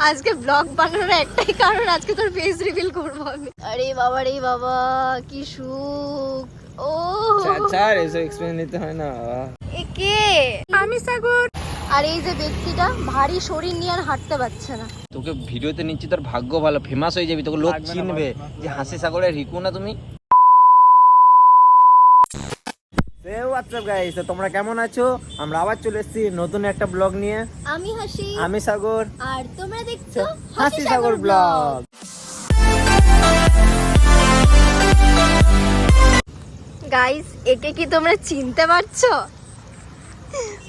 আজকে ব্লগ বানানোর একটাই কারণ আজকে তোর ফেস রিভিল করব আমি। আরে বাবা রে বাবা কি সুখ। ও। ছাড় এসব এক্সপিরিয়েন্স নিতে হয় না এ কে? আমি সাগর। আর এই যে ব্যক্তিটা ভারী শরীর নিয়ে আর হাঁটতে পারছে না। তোকে ভিডিওতে নিচ্ছি তোর ভাগ্য ভালো ফেমাস হয়ে যাবি তোকে লোক চিনবে যে হাসি সাগরের রিকু না তুমি হোয়াটসঅ্যাপ গাইস তোমরা কেমন আছো? আমরা আবার চলে এসেছি নতুন একটা ব্লগ নিয়ে। আমি হাসি। আমি সাগর। আর তোমরা দেখছ হাসি সাগর ব্লগ। গাইস একে কি তোমরা চিনতে পারছ?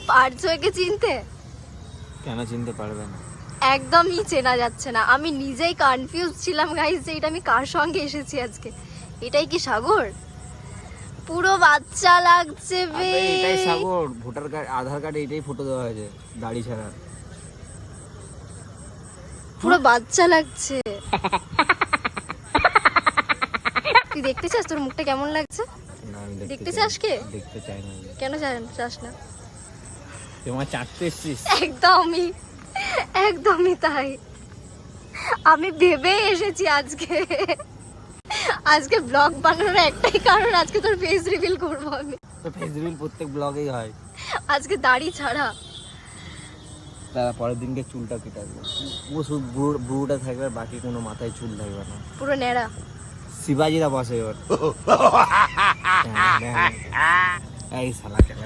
পারছ একে চিনতে? কেন চিনতে পারবে না? একদমই চেনা যাচ্ছে না। আমি নিজেই কনফিউজ ছিলাম গাইস যে এটা আমি কার সঙ্গে এসেছি আজকে? এটাই কি সাগর? পুরো বাচ্চা লাগছে বে। এটাই সাগর ভোটার কার্ড আধার কার্ডে এটাই ফটো দেওয়া হয়েছে দাড়ি ছাড়া। পুরো বাচ্চা লাগছে। তুই দেখতে চাস তোর মুখটা কেমন লাগছে? না দেখতে চাই চাস কে? দেখতে চাই না। কেন চাস- চাস না? তোমার চাটতে এসছিস। একদমই একদমই তাই। আমি ভেবে এসেছি আজকে। আজকে ব্লগ বানানোর একটাই কারণ আজকে তোর ফেস রিভিল করব আমি। তো ফেসবুক প্রত্যেক ব্লগেই হয়। আজকে দাড়ি ছাড়া। তারা পরের দিনকে চুলটা কেটে আসবে পুরো শুধু ব্রুটা থাকবে আর বাকি কোনো মাথায় চুল থাকবে না। পুরো নেড়া শিবাজিরা বসে এবার। এই শালা কেন?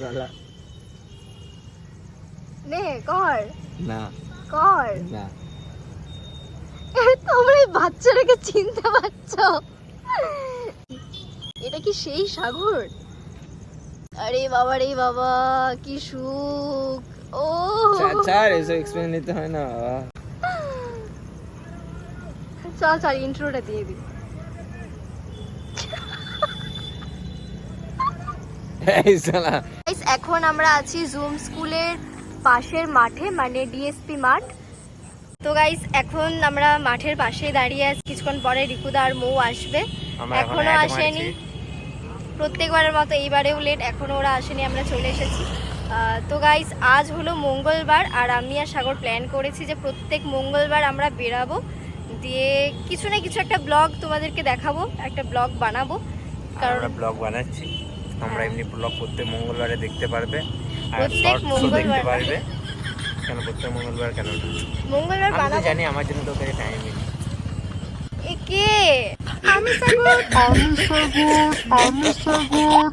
শালা। নে কর। না। কর। না। তোমরা এই বাচ্চাটাকে চিনতে পারছ? এটা কি সেই সাগর? আরে বাবা রে বাবা কি সুখ। ও। এসব এক্সপিরিয়েন্স নিতে হয় না চল চল ইন্ট্রোটা দিয়ে দিই। এখন আমরা আছি জুম স্কুলের পাশের মাঠে মানে ডিএসপি মাঠ। তো গাইস এখন আমরা মাঠের পাশে দাঁড়িয়ে আছি। কিছুক্ষণ পরে রিকুদা আর মৌ আসবে। এখনও আসেনি। প্রত্যেকবারের মতো এইবারেও লেট এখনও ওরা আসেনি আমরা চলে এসেছি। তো গাইস আজ হলো মঙ্গলবার আর আমি আর সাগর প্ল্যান করেছি যে প্রত্যেক মঙ্গলবার আমরা বেরাবো। দিয়ে কিছু না কিছু একটা ব্লগ তোমাদেরকে দেখাবো একটা ব্লগ বানাবো। কারণ আমরা ব্লগ বানাচ্ছি। আমরা এমনি ব্লগ প্রত্যেক মঙ্গলবারে দেখতে পারবে। আর প্রত্যেক শর্টসও দেখতে মঙ্গলবার। পারবে। কেন প্রত্যেক মঙ্গলবার কেন? মঙ্গলবার আমি তো জানি আমার জন্য তোকে টাইম নেই। এ কে? আমি সাগর। আমি সাগর আমি সাগর।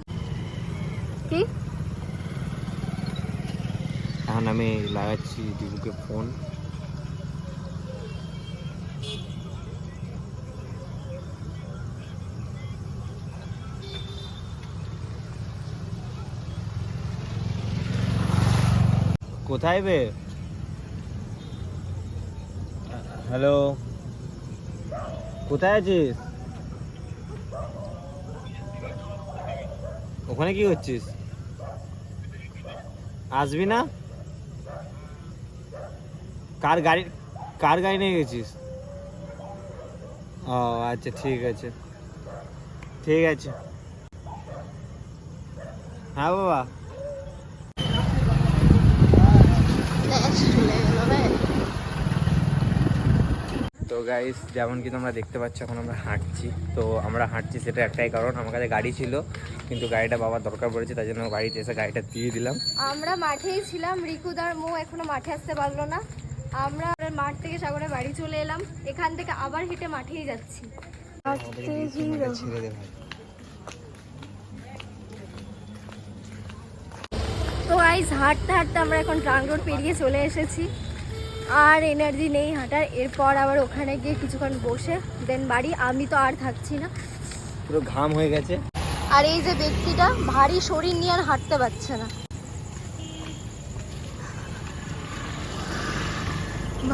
কি? এখন আমি লাগাচ্ছি দিদিকে ফোন কোথায় বে? হ্যালো। কোথায় আছিস? ওখানে কি করছিস? আসবি না? কার গাড়ি কার গাড়ি নিয়ে গেছিস? ও আচ্ছা ঠিক আছে। ঠিক আছে। হ্যাঁ বাবা। চলে গেল তো গাইস যেমন কি তোমরা দেখতে পাচ্ছ এখন আমরা হাঁটছি। তো আমরা হাঁটছি সেটা একটাই কারণ আমার কাছে গাড়ি ছিল কিন্তু গাড়িটা বাবার দরকার পড়েছে তাই জন্য বাড়িতে এসে গাড়িটা দিয়ে দিলাম। আমরা মাঠেই ছিলাম রিকুদার মো এখনও মাঠে আসতে পারল না। আমরা মাঠ থেকে সাগরে বাড়ি চলে এলাম এখান থেকে আবার হেঁটে মাঠেই যাচ্ছি। তো গাইস হাঁটতে হাঁটতে আমরা এখন ট্রাঙ্ক রোড পেরিয়ে চলে এসেছি। আর এনার্জি নেই হাঁটার। এরপর আবার ওখানে গিয়ে কিছুক্ষণ বসে দেন বাড়ি। আমি তো আর থাকছি না। পুরো ঘাম হয়ে গেছে। আর এই যে ব্যক্তিটা ভারী শরীর নিয়ে আর হাঁটতে পারছে না।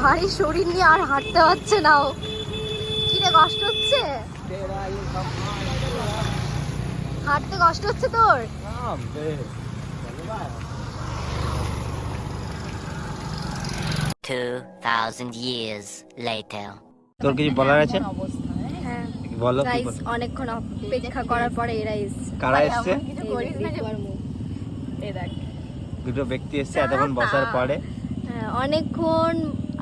ভারী শরীর নিয়ে আর হাঁটতে পারছে না ও। কি রে কষ্ট হচ্ছে হাঁটতে কষ্ট হচ্ছে তোর? Two thousand years later. তোর কিছু বলার আছে হ্যাঁ বলো কি গাইস বল- অনেকক্ষণ অপেক্ষা করার পরে এরা এসছে কারা এসছে এই রিকু আর মৌ। দুটো ব্যক্তি এসছে এতক্ষণ বসার পরে হ্যাঁ, অনেকক্ষণ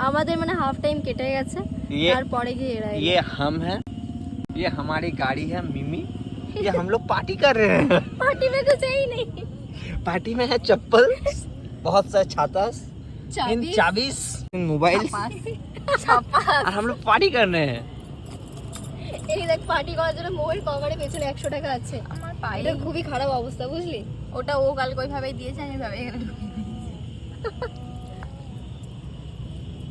আমাদের মানে হাফ টাইম কেটে গেছে ये তারপরে গিয়ে এরা এলো। ये हम हैं ये हमारी गाड़ी है मिमी ये हम लोग पार्टी कर रहे हैं पार्टी में कुछ है ही नहीं पार्टी में है चप्पल बहुत सारे छाता इन चाबी चाबीस इन मोबाइल ছাপা और हम लोग पार्टी कर रहे हैं এই দেখ পার্টি করার জন্য মোবাইল কভারে পেছনে একশো টাকা আছে আমার পায়ে এটা খুবই খারাপ অবস্থা বুঝলি ওটা ও কালকে ওইভাবেই দিয়েছে আমি ভাবে এখানে ঢুকিয়ে দিয়েছি।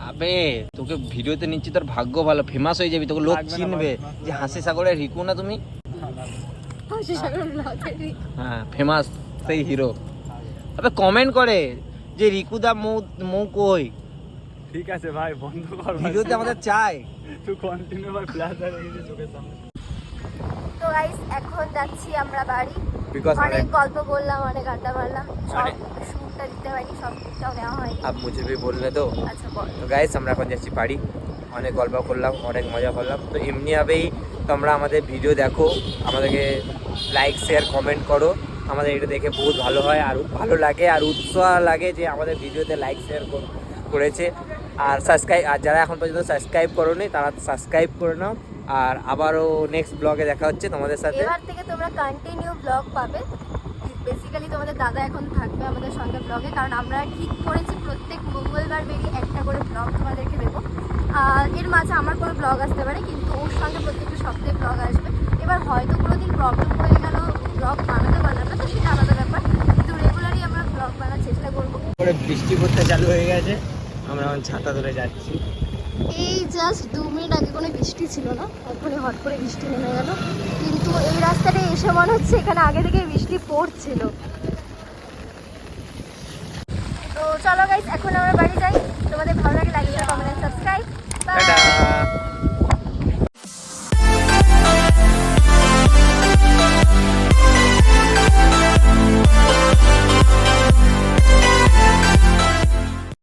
আবে তোকে ভিডিওতে নিচ্ছি তোর ভাগ্য ভালো ফেমাস হয়ে যাবি তোকে লোক চিনবে যে হাসি সাগরের রিকু না তুমি হাসি সাগর ব্লগের হ্যাঁ ফেমাস সেই হিরো আবে কমেন্ট করে যে রিকুদা মৌ মৌ কই ঠিক আছে ভাই বন্ধ কর ভিডিওতে আমাদের চাই। তুই কন্টিনিউ ভাই ফ্ল্যাশ রেখেছিস চোখের সামনে। তো গাইস এখন যাচ্ছি আমরা বাড়ি। বিকজ অনেক গল্প করলাম অনেক আড্ডা মারলাম। সব শুটটা দিতে হয়নি সব শুটটাও নেওয়া হয়নি। আপ মুঝে ভি বললে তো। আচ্ছা বল। তো গাইস আমরা এখন যাচ্ছি বাড়ি। অনেক গল্প করলাম অনেক মজা করলাম। তো এমনিভাবেই তোমরা আমাদের ভিডিও দেখো। আমাদেরকে লাইক শেয়ার কমেন্ট করো। আমাদের এটা দেখে বহুত ভালো হয় আর ভালো লাগে আর উৎসাহ লাগে যে আমাদের ভিডিওতে লাইক শেয়ার করেছে। আর সাবস্ক্রাইব আর যারা এখন পর্যন্ত সাবস্ক্রাইব করোনি তারা সাবস্ক্রাইব করে নাও। আর আবারও নেক্সট ব্লগে দেখা হচ্ছে তোমাদের সাথে। এবার থেকে তোমরা কন্টিনিউ ব্লগ পাবে। বেসিক্যালি তোমাদের দাদা এখন থাকবে আমাদের সঙ্গে ব্লগে কারণ আমরা ঠিক করেছি প্রত্যেক মঙ্গলবার বেরিয়ে একটা করে ব্লগ তোমাদেরকে দেবো। আর এর মাঝে আমার কোনো ব্লগ আসতে পারে কিন্তু ওর সঙ্গে প্রত্যেকটা সপ্তাহে ব্লগ আসবে। এবার হয়তো কোনো দিন প্রবলেম হয়ে গেল ব্লগ বানাতে পারলাম না তো সেটা আলাদা ব্যাপার। কিন্তু রেগুলারই আমরা ব্লগ বানার চেষ্টা করব। বৃষ্টি পড়তে চালু হয়ে গেছে। আমরা এখন ছাতা ধরে যাচ্ছি। এই জাস্ট দু মিনিট আগে কোনো বৃষ্টি ছিল না এখনই হট করে বৃষ্টি নেমে গেল। কিন্তু এই রাস্তাটা এসে মনে হচ্ছে এখানে আগে থেকে বৃষ্টি পড়ছিল। তো চলো গাইজ এখন আমরা বাড়ি যাই। তোমাদের ভালো